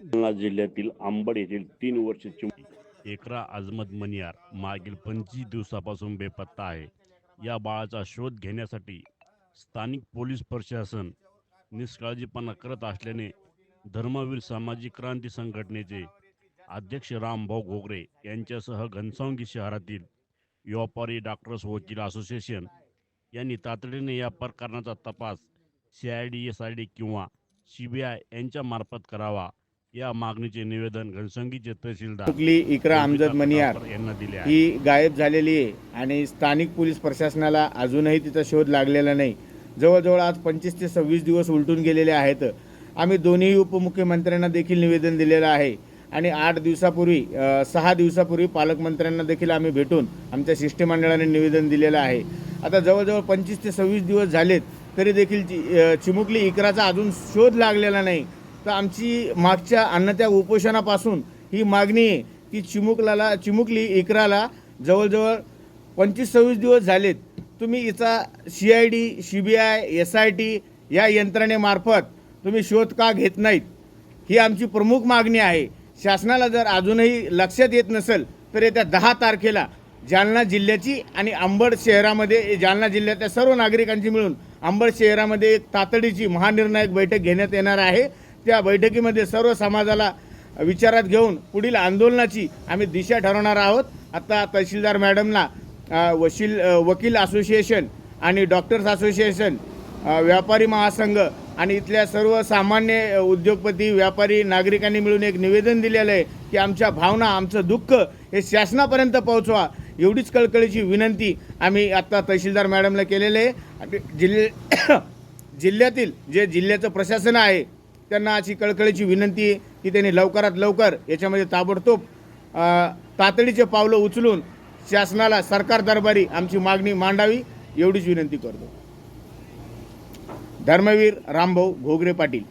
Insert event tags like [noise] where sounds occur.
जिल्ह्यातील आंबड येथील तीन वर्षाची एकरा आझमत मनियार मागील पंचवीस दिवसापासून बेपत्ता आहे. या बाळाचा शोध घेण्यासाठी स्थानिक पोलीस प्रशासन निष्काळजीपणा करत असल्याने धर्मवीर सामाजिक क्रांती संघटनेचे अध्यक्ष रामभाऊ घोगरे यांच्यासह घनसावंगी शहरातील व्यापारी डॉक्टर्स वकील असोसिएशन यांनी तातडीने या प्रकरणाचा तपास C I D S I D किंवा सी बी आय यांच्यामार्फत करावा. या मागणीचे निवेदन घनसंगीचे तहसीलदार चुकली इकरा अमजद मनियार यांना दिले आहे ही गायब झालेली आहे आणि स्थानिक पोलीस प्रशासनाला अजूनही तिचा शोध लागलेला नाही. जवळजवळ आज पंचवीस ते सव्वीस दिवस उलटून गेलेले आहेत. आम्ही दोन्ही उपमुख्यमंत्र्यांना देखील निवेदन दिलेलं आहे आणि आठ दिवसापूर्वी अ, सहा दिवसापूर्वी पालकमंत्र्यांना देखील आम्ही भेटून आमच्या शिष्टमंडळाने निवेदन दिलेलं आहे. आता जवळजवळ पंचवीस ते सव्वीस दिवस झालेत तरी देखील चि- अ, चिमुकली इकराचा अजून शोध लागलेला नाही. तर आमची मागच्या अन्नत्याग उपोषणापासून ही मागणी आहे की चिमुकलाला चिमुकली इकराला जवळजवळ पंचवीस सव्वीस दिवस झालेत. तुम्ही हिचा C I D C B I S I T या यंत्रणेमार्फत तुम्ही शोध का घेत नाहीत? ही आमची प्रमुख मागणी आहे. शासनाला जर अजूनही लक्षात येत नसेल तर येत्या दहा तारखेला जालना जिल्ह्याची आणि अंबड शहरामध्ये जालना जिल्ह्यातल्या सर्व नागरिकांची मिळून अंबड शहरामध्ये एक तातडीची महानिर्णायक बैठक घेण्यात येणार आहे. त्या बैठकीमध्ये सर्व समाजाला विचारात घेऊन पुढील आंदोलनाची आम्ही दिशा ठरवणार आहोत. आता तहसीलदार मॅडमला वशील वकील असोसिएशन आणि डॉक्टर्स असोसिएशन व्यापारी महासंघ आणि इथल्या सर्व सामान्य उद्योगपती व्यापारी नागरिकांनी मिळून एक निवेदन दिलेलं आहे की आमच्या भावना आमचं दुःख हे शासनापर्यंत पोहोचवा. एवढीच कळकळीची विनंती आम्ही आत्ता तहसीलदार मॅडमला केलेले आहे. जिल्हे [coughs] जिल्ह्यातील जे जिल्ह्याचं प्रशासन आहे त्यांना अशी कळकळीची विनंती आहे की त्यांनी लवकरात लवकर याच्यामध्ये ताबडतोब तातडीचे पावलं उचलून शासनाला सरकार दरबारी आमची मागणी मांडावी एवढीच विनंती करतो. धर्मवीर रामभाऊ घोगरे पाटील.